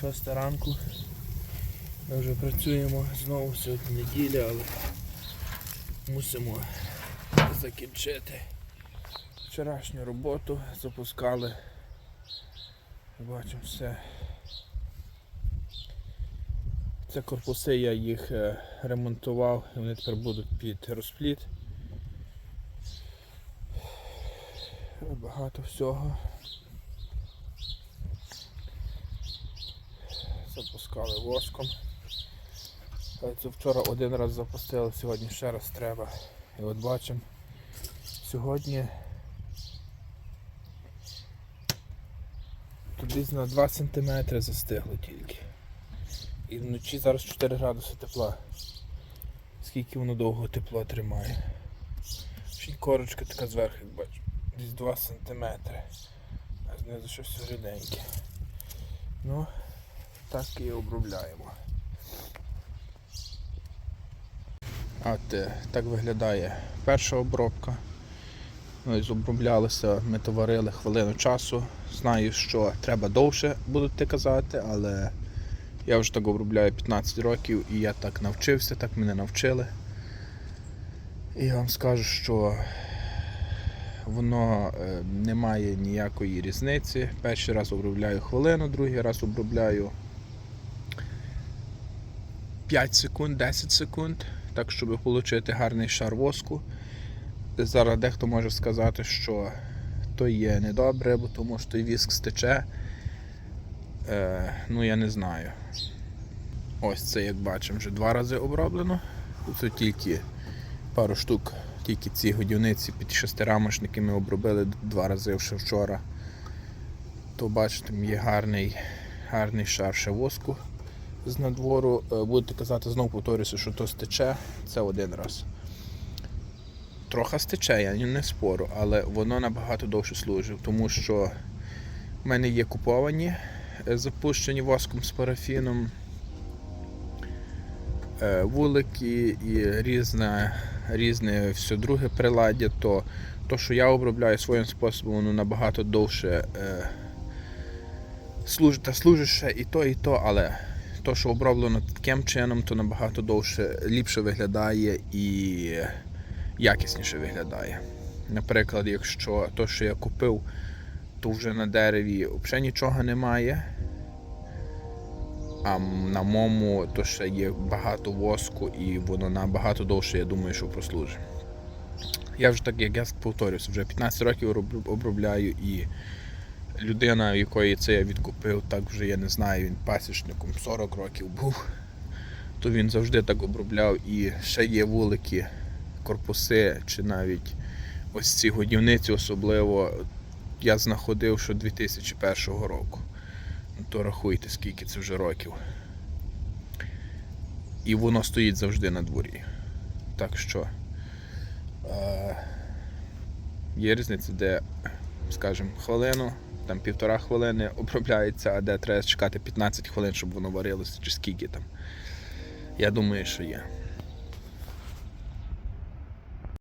Шоста ранку. Ми вже працюємо знову сьогодні неділя, але мусимо закінчити вчорашню роботу. Запускали. Бачимо все. Це корпуси, я їх е, ремонтував і вони тепер будуть під розпліт. Багато всього. Запускали воском. Це вчора один раз запустили, сьогодні ще раз треба. І от бачимо, сьогодні десь на 2 см застигло тільки. І вночі зараз 4 градуси тепла. Скільки воно довго тепло тримає. Ще й корочка така зверху, як бачу. Десь 2 см. А знизу щось ріденьке. Ну, так і обробляємо. От так виглядає перша обробка. Ось оброблялися, ми то варили хвилину часу. Знаю, що треба довше, будете казати, але я вже так обробляю 15 років і я так навчився, так мене навчили. І я вам скажу, що воно е, не має ніякої різниці. Перший раз обробляю хвилину, другий раз обробляю 5 секунд, 10 секунд, так щоб отримати гарний шар воску. Зараз дехто може сказати, що то є недобре, бо тому що той віск стече. Е, ну я не знаю. Ось це, як бачимо, вже два рази оброблено. Це тільки пару штук, тільки ці годівниці під шестирамошники ми обробили два рази ще вчора. То бачите, є гарний, гарний шар ще воску з надвору. Е, Будете казати, знову повторюся, що то стече, це один раз. Трохи стече, я не спору, але воно набагато довше служить, тому що в мене є куповані, е, запущені воском з парафіном, е, вулики і різне, різне все друге приладдя, то то, що я обробляю своїм способом, воно набагато довше е, служить та служить ще і то, і то, але то, що оброблено таким чином, то набагато довше ліпше виглядає і якісніше виглядає. Наприклад, якщо то, що я купив, то вже на дереві взагалі нічого немає. А на моєму то ще є багато воску і воно набагато довше, я думаю, що прослужить. Я вже так, як я повторюся, вже 15 років обробляю і людина, в якої це я відкупив, так вже я не знаю, він пасічником 40 років був, то він завжди так обробляв і ще є вулики, корпуси чи навіть ось ці годівниці особливо я знаходив, що 2001 року. Ну, то рахуйте, скільки це вже років. І воно стоїть завжди на дворі. Так що е, є різниця, де, скажімо, хвилину, там півтора хвилини обробляється, а де треба чекати 15 хвилин, щоб воно варилося, чи скільки там. Я думаю, що є.